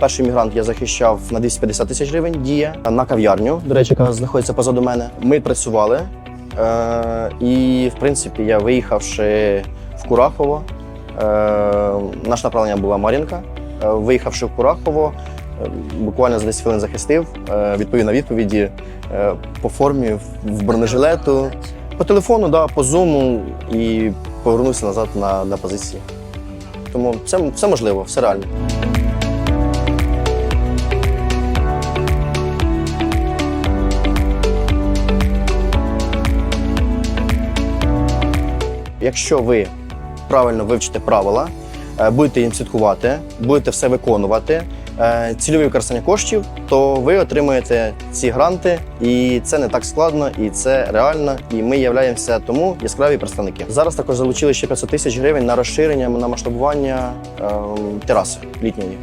Перший мігрант я захищав на 250 тисяч гривень. Дія на кав'ярню, до речі, яка знаходиться позаду мене. Ми працювали, е, і в принципі я виїхавши в Курахово. Е, наше направлення була Мар'їнка. Е, виїхавши в Курахово, е, буквально за 10 хвилин захистив, е, відповів на відповіді е, по формі в- бронежилету. По телефону, да, по зуму і повернувся назад на, на позиції. Тому це, це можливо, все реально. Якщо ви правильно вивчите правила, е, будете їм слідкувати, будете все виконувати, е, цільове використання коштів, то ви отримаєте ці гранти, і це не так складно, і це реально. І ми являємося тому яскраві представники. Зараз також залучили ще 500 тисяч гривень на розширення на масштабування ем, тераси літньої.